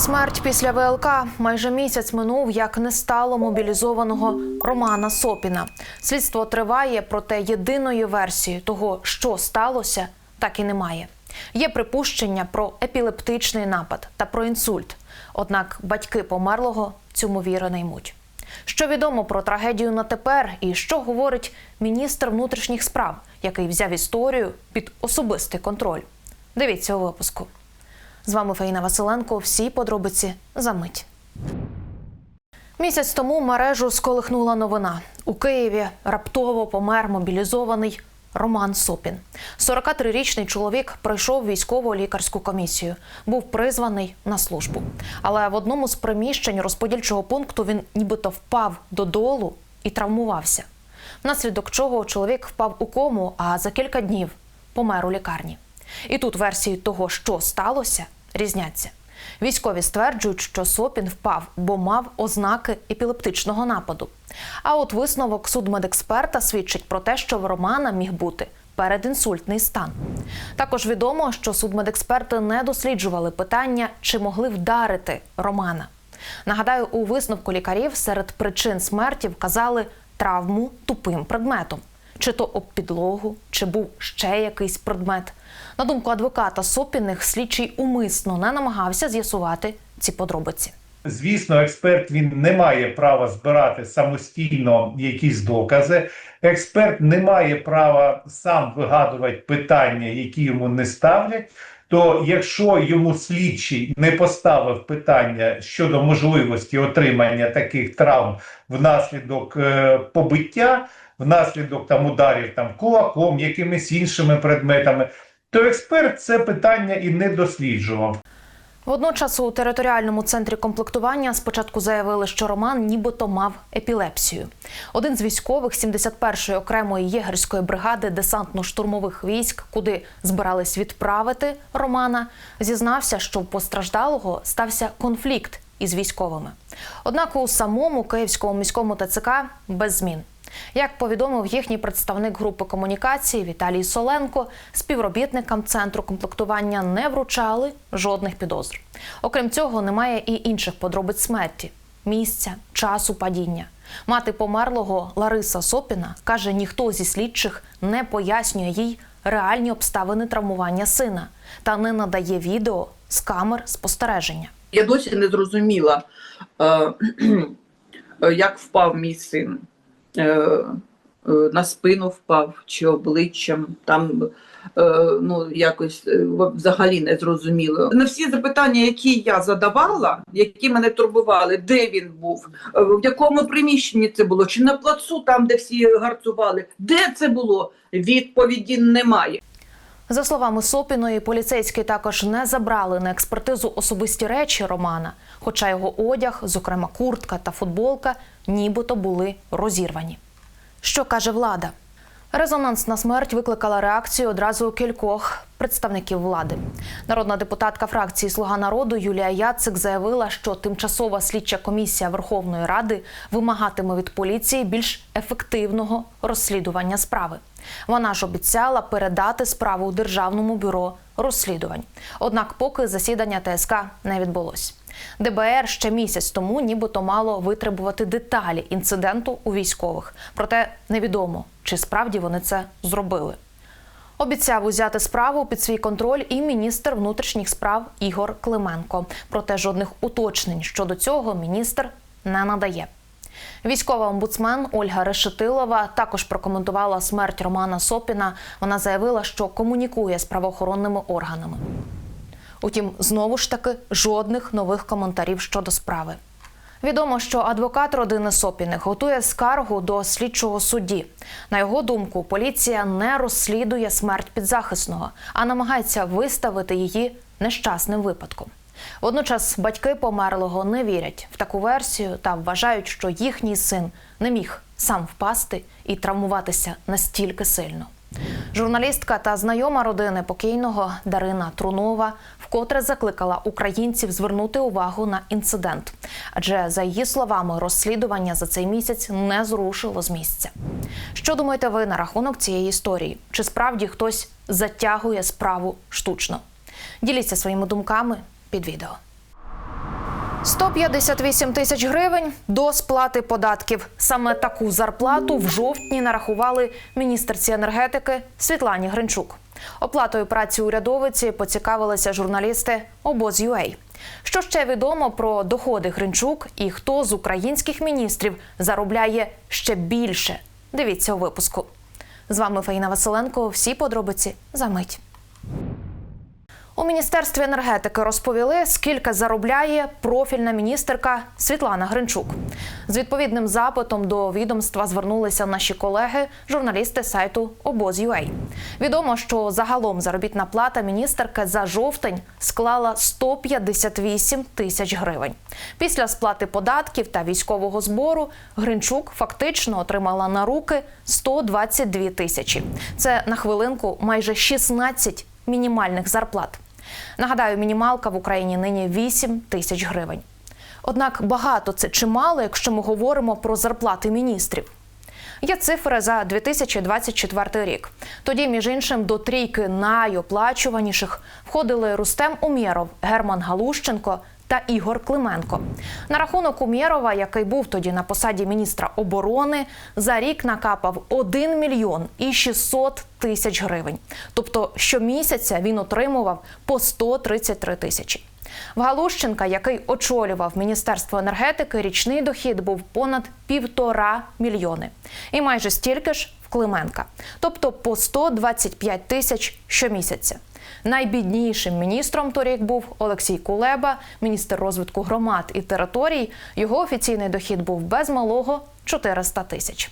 Смерть після ВЛК майже місяць минув, як не стало мобілізованого Романа Сопіна. Слідство триває, проте єдиної версії того, що сталося, так і немає. Є припущення про епілептичний напад та про інсульт. Однак батьки померлого цьому віри не ймуть. Що відомо про трагедію на тепер, і що говорить міністр внутрішніх справ, який взяв історію під особистий контроль? Дивіться у випуску. З вами Фаїна Василенко. Всі подробиці за мить. Місяць тому мережу сколихнула новина. У Києві раптово помер мобілізований Роман Сопін. 43-річний чоловік пройшов військово лікарську комісію. Був призваний на службу. Але в одному з приміщень розподільчого пункту він нібито впав додолу і травмувався. Внаслідок чого чоловік впав у кому, а за кілька днів помер у лікарні. І тут версії того, що сталося, різняться. Військові стверджують, що Сопін впав, бо мав ознаки епілептичного нападу. А от висновок судмедексперта свідчить про те, що в Романа міг бути передінсультний стан. Також відомо, що судмедексперти не досліджували питання, чи могли вдарити Романа. Нагадаю, у висновку лікарів серед причин смерті вказали травму тупим предметом чи то об підлогу, чи був ще якийсь предмет. На думку адвоката Сопіних, слідчий умисно не намагався з'ясувати ці подробиці. Звісно, експерт він не має права збирати самостійно якісь докази. Експерт не має права сам вигадувати питання, які йому не ставлять. То якщо йому слідчий не поставив питання щодо можливості отримання таких травм внаслідок е, побиття, внаслідок там ударів там кулаком, якимись іншими предметами, то експерт це питання і не досліджував. Водночас у територіальному центрі комплектування спочатку заявили, що Роман нібито мав епілепсію. Один з військових 71-ї окремої єгерської бригади десантно-штурмових військ, куди збирались відправити Романа, зізнався, що в постраждалого стався конфлікт із військовими. Однак у самому Київському міському ТЦК без змін. Як повідомив їхній представник групи комунікації Віталій Соленко, співробітникам центру комплектування не вручали жодних підозр. Окрім цього, немає і інших подробиць смерті, місця, часу падіння. Мати померлого Лариса Сопіна каже, ніхто зі слідчих не пояснює їй реальні обставини травмування сина та не надає відео з камер спостереження. Я досі не зрозуміла, е, як впав мій син. Е, е, На спину впав чи обличчям. Там е, ну, якось взагалі не зрозуміло. На всі запитання, які я задавала, які мене турбували, де він був, в якому приміщенні це було, чи на плацу, там, де всі гарцували, де це було, відповіді немає. За словами Сопіної, поліцейські також не забрали на експертизу особисті речі Романа, хоча його одяг, зокрема куртка та футболка, нібито були розірвані. Що каже влада? Резонансна смерть викликала реакцію одразу кількох представників влади. Народна депутатка фракції Слуга народу Юлія Яцик заявила, що тимчасова слідча комісія Верховної Ради вимагатиме від поліції більш ефективного розслідування справи. Вона ж обіцяла передати справу Державному бюро розслідувань. Однак, поки засідання ТСК не відбулось. ДБР ще місяць тому нібито мало витребувати деталі інциденту у військових. Проте невідомо, чи справді вони це зробили. Обіцяв узяти справу під свій контроль і міністр внутрішніх справ Ігор Клименко. Проте жодних уточнень щодо цього міністр не надає. Військова омбудсмен Ольга Решетилова також прокоментувала смерть Романа Сопіна. Вона заявила, що комунікує з правоохоронними органами. Утім, знову ж таки жодних нових коментарів щодо справи. Відомо, що адвокат родини Сопіних готує скаргу до слідчого судді. На його думку, поліція не розслідує смерть підзахисного, а намагається виставити її нещасним випадком. Водночас батьки померлого не вірять в таку версію та вважають, що їхній син не міг сам впасти і травмуватися настільки сильно. Журналістка та знайома родини покійного Дарина Трунова вкотре закликала українців звернути увагу на інцидент, адже за її словами розслідування за цей місяць не зрушило з місця. Що думаєте ви на рахунок цієї історії? Чи справді хтось затягує справу штучно? Діліться своїми думками під відео. 158 тисяч гривень до сплати податків. Саме таку зарплату в жовтні нарахували міністерці енергетики Світлані Гринчук. Оплатою праці урядовиці поцікавилися журналісти обоз.ua. Що ще відомо про доходи Гринчук і хто з українських міністрів заробляє ще більше? Дивіться у випуску. З вами Фаїна Василенко. Всі подробиці за мить. У міністерстві енергетики розповіли, скільки заробляє профільна міністерка Світлана Гринчук. З відповідним запитом до відомства звернулися наші колеги, журналісти сайту Обоз.ua. Відомо, що загалом заробітна плата міністерки за жовтень склала 158 тисяч гривень. Після сплати податків та військового збору Гринчук фактично отримала на руки 122 тисячі. Це на хвилинку майже 16 мінімальних зарплат. Нагадаю, мінімалка в Україні нині 8 тисяч гривень. Однак багато це чимало, якщо ми говоримо про зарплати міністрів. Є цифри за 2024 рік. Тоді, між іншим, до трійки найоплачуваніших входили Рустем Умєров, Герман Галущенко та Ігор Клименко. На рахунок Умєрова, який був тоді на посаді міністра оборони, за рік накапав 1 мільйон і 600 тисяч гривень. Тобто щомісяця він отримував по 133 тисячі. В Галущенка, який очолював Міністерство енергетики, річний дохід був понад півтора мільйони. І майже стільки ж в Клименка, тобто по 125 тисяч щомісяця. Найбіднішим міністром торік був Олексій Кулеба, міністр розвитку громад і територій. Його офіційний дохід був без малого 400 тисяч.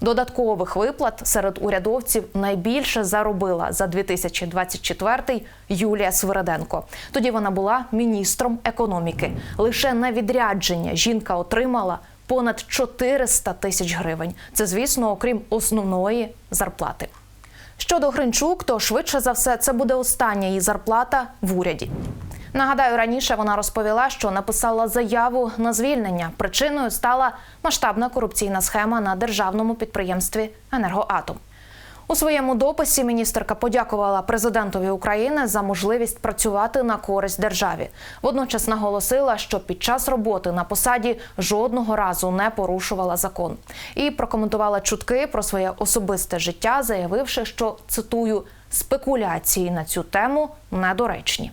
Додаткових виплат серед урядовців найбільше заробила за 2024 Юлія Свириденко. Тоді вона була міністром економіки. Лише на відрядження жінка отримала понад 400 тисяч гривень. Це, звісно, окрім основної зарплати. Щодо Гринчук, то швидше за все це буде остання її зарплата в уряді. Нагадаю, раніше вона розповіла, що написала заяву на звільнення. Причиною стала масштабна корупційна схема на державному підприємстві Енергоатом. У своєму дописі міністерка подякувала президентові України за можливість працювати на користь державі. Водночас наголосила, що під час роботи на посаді жодного разу не порушувала закон і прокоментувала чутки про своє особисте життя, заявивши, що цитую спекуляції на цю тему недоречні.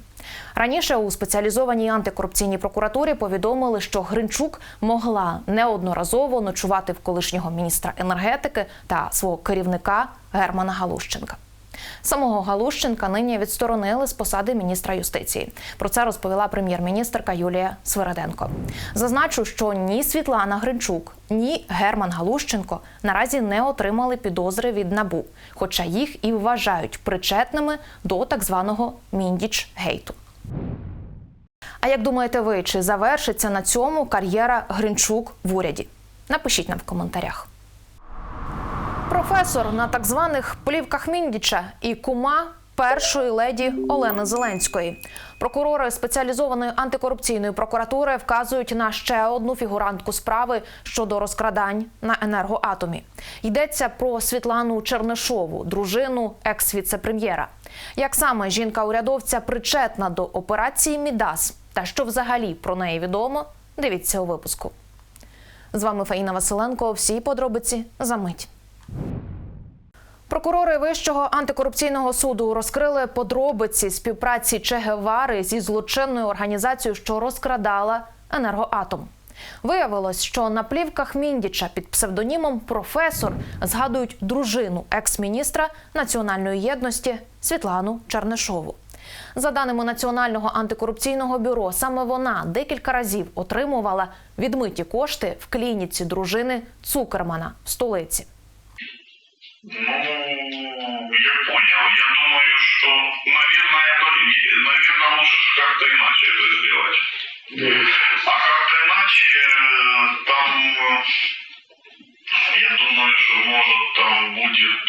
Раніше у спеціалізованій антикорупційній прокуратурі повідомили, що Гринчук могла неодноразово ночувати в колишнього міністра енергетики та свого керівника Германа Галущенка. Самого Галущенка нині відсторонили з посади міністра юстиції. Про це розповіла прем'єр-міністерка Юлія Свириденко. Зазначу, що ні Світлана Гринчук, ні Герман Галущенко наразі не отримали підозри від набу, хоча їх і вважають причетними до так званого міндіч гейту. А як думаєте ви, чи завершиться на цьому кар'єра Гринчук в уряді? Напишіть нам в коментарях. Професор на так званих плівках Міндіча і кума першої леді Олени Зеленської. Прокурори спеціалізованої антикорупційної прокуратури вказують на ще одну фігурантку справи щодо розкрадань на енергоатомі. Йдеться про Світлану Чернишову, дружину екс-віце-прем'єра. Як саме жінка-урядовця причетна до операції Мідас та що взагалі про неї відомо, дивіться у випуску. З вами Фаїна Василенко. Всі подробиці за мить. Прокурори Вищого антикорупційного суду розкрили подробиці співпраці Че Гевари зі злочинною організацією, що розкрадала енергоатом. Виявилось, що на плівках Міндіча під псевдонімом професор згадують дружину екс-міністра національної єдності Світлану Чернишову. За даними Національного антикорупційного бюро, саме вона декілька разів отримувала відмиті кошти в клініці дружини Цукермана в столиці. Ну, я понял. Я думаю, что, наверное, это, наверное, лучше как-то иначе это сделать. А как-то иначе э, там, э, я думаю, что может там будет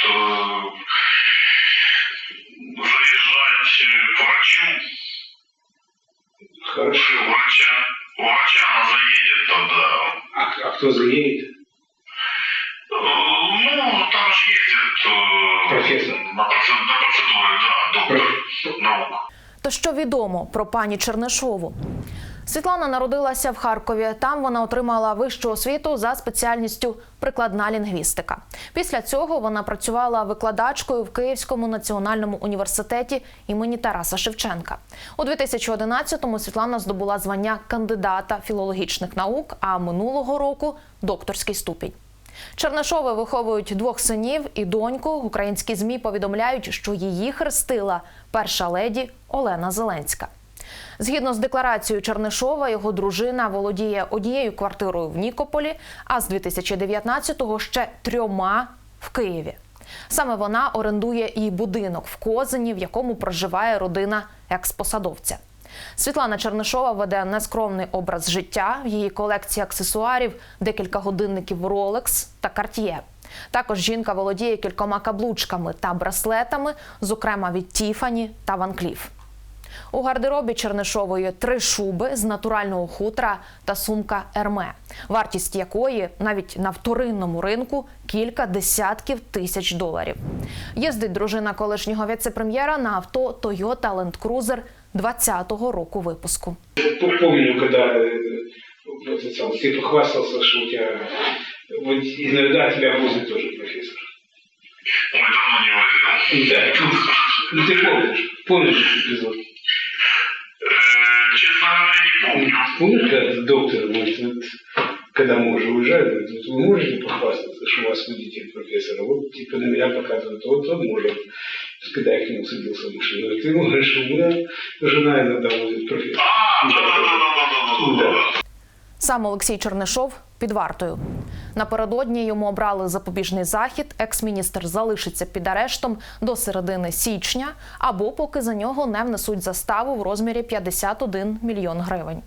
То що відомо про пані Чернишову? Світлана народилася в Харкові. Там вона отримала вищу освіту за спеціальністю прикладна лінгвістика. Після цього вона працювала викладачкою в Київському національному університеті імені Тараса Шевченка. У 2011-му Світлана здобула звання кандидата філологічних наук, а минулого року докторський ступінь. Чернишови виховують двох синів і доньку. Українські змі повідомляють, що її хрестила перша леді Олена Зеленська. Згідно з декларацією Чернишова, його дружина володіє однією квартирою в Нікополі, а з 2019-го ще трьома в Києві. Саме вона орендує і будинок в Козині, в якому проживає родина експосадовця. Світлана Чернишова веде нескромний образ життя. В її колекції аксесуарів декілька годинників Rolex та Cartier. Також жінка володіє кількома каблучками та браслетами, зокрема від Тіфані та Ван Кліф. У гардеробі Чернишової три шуби з натурального хутра та сумка Ерме, вартість якої навіть на вторинному ринку кілька десятків тисяч доларів. Їздить дружина колишнього віце-прем'єра на авто Toyota Land Cruiser 20-го року випуску. Помню, когда э, вот это сам, ты похвастался, что у тебя вот иногда тебя возит тоже профессор. Ой, давно не возил. Да. Ну ты помнишь, помнишь этот эпизод? Э, честно говоря, не помню. Помнишь, когда доктор говорит, вот, когда мы уже уезжали, говорит, вот вы можете похвастаться, что у вас водитель профессора? Вот типа на меня показывают, вот он может. Когда я к нему садился в машину, говорит, ты можешь, у меня жена иногда. А, да-да-да-да-да-да-да. Сам Олексій Чернишов під вартою. Напередодні йому обрали запобіжний захід. Екс-міністр залишиться під арештом до середини січня, або поки за нього не внесуть заставу в розмірі 51 мільйон гривень.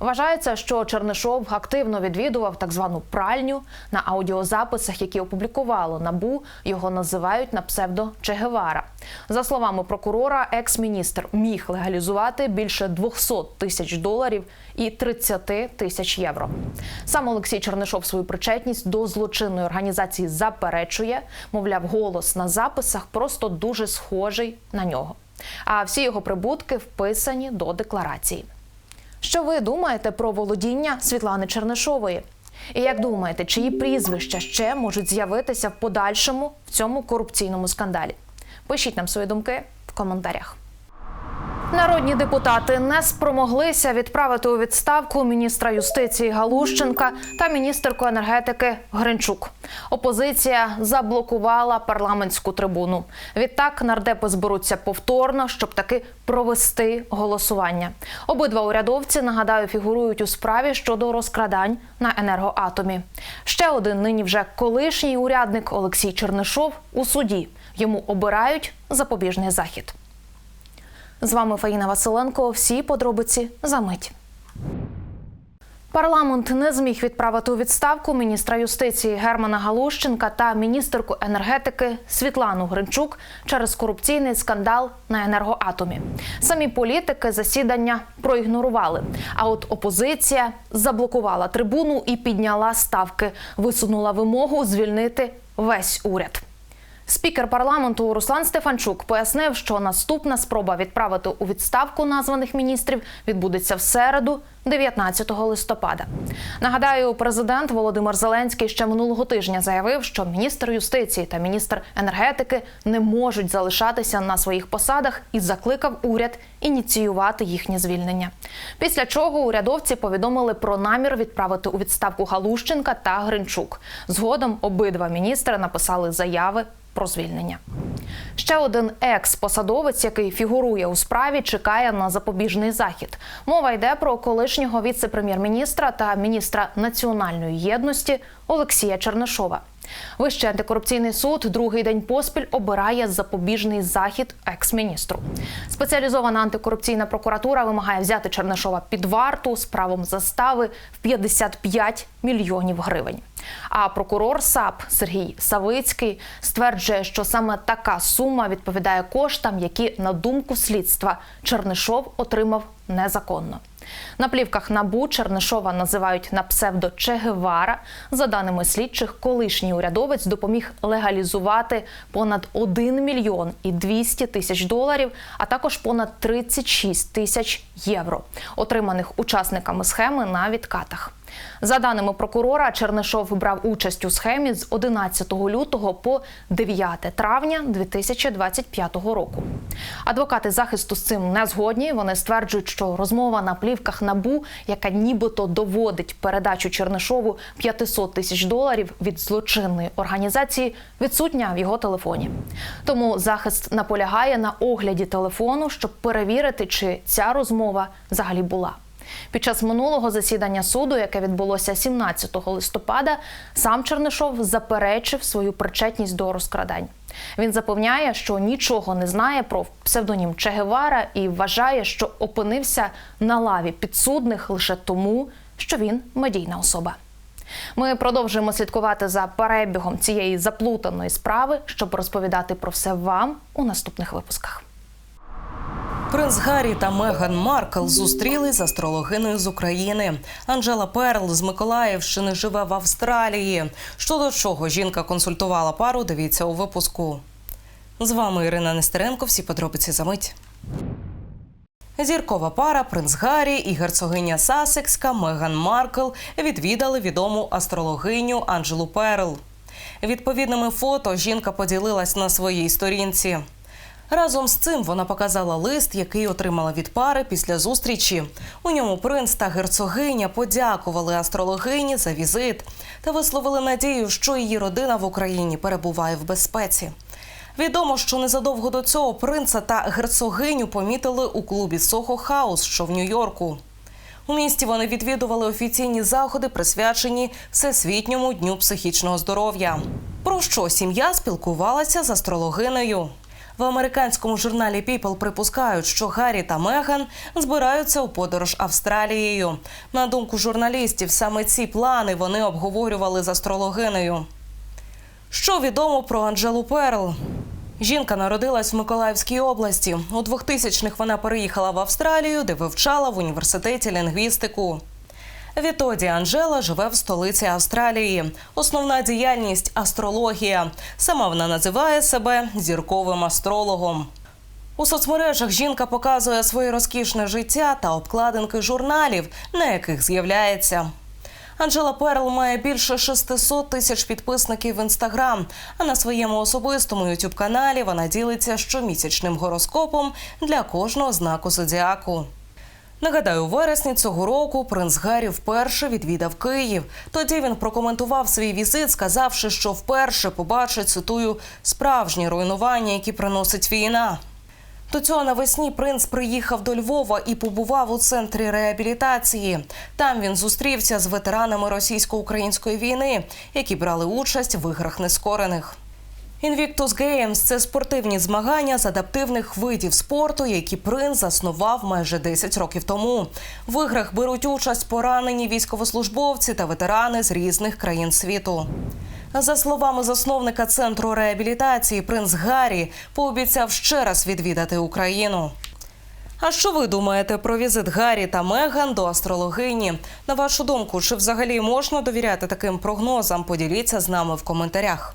Вважається, що Чернишов активно відвідував так звану пральню на аудіозаписах, які опублікувало набу. Його називають на псевдо Чегевара. За словами прокурора, екс-міністр міг легалізувати більше 200 тисяч доларів і 30 тисяч євро. Сам Олексій Чернишов свою причетність до злочинної організації заперечує. Мовляв, голос на записах просто дуже схожий на нього. А всі його прибутки вписані до декларації. Що ви думаєте про володіння Світлани Чернишової? І як думаєте, чиї прізвища ще можуть з'явитися в подальшому в цьому корупційному скандалі? Пишіть нам свої думки в коментарях. Народні депутати не спромоглися відправити у відставку міністра юстиції Галущенка та міністерку енергетики Гринчук. Опозиція заблокувала парламентську трибуну. Відтак нардепи зберуться повторно, щоб таки провести голосування. Обидва урядовці нагадаю фігурують у справі щодо розкрадань на енергоатомі. Ще один нині вже колишній урядник Олексій Чернишов у суді. Йому обирають запобіжний захід. З вами Фаїна Василенко. Всі подробиці за мить. Парламент не зміг відправити у відставку міністра юстиції Германа Галущенка та міністерку енергетики Світлану Гринчук через корупційний скандал на енергоатомі. Самі політики засідання проігнорували. А от опозиція заблокувала трибуну і підняла ставки, висунула вимогу звільнити весь уряд. Спікер парламенту Руслан Стефанчук пояснив, що наступна спроба відправити у відставку названих міністрів відбудеться в середу, 19 листопада. Нагадаю, президент Володимир Зеленський ще минулого тижня заявив, що міністр юстиції та міністр енергетики не можуть залишатися на своїх посадах і закликав уряд ініціювати їхнє звільнення. Після чого урядовці повідомили про намір відправити у відставку Галущенка та Гринчук. Згодом обидва міністри написали заяви про звільнення. Ще один екс-посадовець, який фігурує у справі, чекає на запобіжний захід. Мова йде про колишнього віце-прем'єр-міністра та міністра національної єдності Олексія Чернишова. Вищий антикорупційний суд другий день поспіль обирає запобіжний захід екс-міністру. Спеціалізована антикорупційна прокуратура вимагає взяти Чернишова під варту з правом застави в 55 мільйонів гривень. А прокурор САП Сергій Савицький стверджує, що саме така сума відповідає коштам, які, на думку слідства, Чернишов отримав незаконно. На плівках НАБУ Чернишова називають на псевдо Чегевара. За даними слідчих, колишній урядовець допоміг легалізувати понад 1 мільйон і 200 тисяч доларів, а також понад 36 тисяч євро, отриманих учасниками схеми на відкатах. За даними прокурора, Чернишов брав участь у схемі з 11 лютого по 9 травня 2025 року. Адвокати захисту з цим не згодні. Вони стверджують, що розмова на плівках набу, яка нібито доводить передачу Чернишову 500 тисяч доларів від злочинної організації, відсутня в його телефоні. Тому захист наполягає на огляді телефону, щоб перевірити, чи ця розмова взагалі була. Під час минулого засідання суду, яке відбулося 17 листопада, сам Чернишов заперечив свою причетність до розкрадань. Він запевняє, що нічого не знає про псевдонім Че Гевара і вважає, що опинився на лаві підсудних лише тому, що він медійна особа. Ми продовжуємо слідкувати за перебігом цієї заплутаної справи, щоб розповідати про все вам у наступних випусках. Принц Гаррі та Меган Маркл зустрілись з астрологиною з України. Анжела Перл з Миколаївщини живе в Австралії. Щодо чого жінка консультувала пару, дивіться у випуску. З вами Ірина Нестеренко. Всі подробиці за мить. Зіркова пара принц Гаррі і герцогиня Сасекська Меган Маркл відвідали відому астрологиню Анджелу Перл. Відповідними фото жінка поділилась на своїй сторінці. Разом з цим вона показала лист, який отримала від пари після зустрічі. У ньому принц та герцогиня подякували астрологині за візит та висловили надію, що її родина в Україні перебуває в безпеці. Відомо, що незадовго до цього принца та герцогиню помітили у клубі Сохо Хаус, що в Нью-Йорку. У місті вони відвідували офіційні заходи, присвячені Всесвітньому дню психічного здоров'я. Про що сім'я спілкувалася з астрологинею? В американському журналі People припускають, що Гаррі та Меган збираються у подорож Австралією. На думку журналістів, саме ці плани вони обговорювали з астрологинею. Що відомо про Анджелу Перл? Жінка народилась в Миколаївській області. У 2000-х вона переїхала в Австралію, де вивчала в університеті лінгвістику. Відтоді Анжела живе в столиці Австралії. Основна діяльність астрологія. Сама вона називає себе зірковим астрологом. У соцмережах жінка показує своє розкішне життя та обкладинки журналів, на яких з'являється. Анжела Перл має більше 600 тисяч підписників в інстаграм. А на своєму особистому ютуб каналі вона ділиться щомісячним гороскопом для кожного знаку зодіаку. Нагадаю, у вересні цього року принц Гаррі вперше відвідав Київ. Тоді він прокоментував свій візит, сказавши, що вперше побачить цитую справжні руйнування, які приносить війна. До цього навесні принц приїхав до Львова і побував у центрі реабілітації. Там він зустрівся з ветеранами російсько-української війни, які брали участь в іграх нескорених. Invictus Games – це спортивні змагання з адаптивних видів спорту, які принц заснував майже 10 років тому. В іграх беруть участь поранені військовослужбовці та ветерани з різних країн світу. За словами засновника центру реабілітації, принц Гаррі пообіцяв ще раз відвідати Україну. А що ви думаєте про візит Гаррі та Меган до астрологині? На вашу думку, чи взагалі можна довіряти таким прогнозам? Поділіться з нами в коментарях.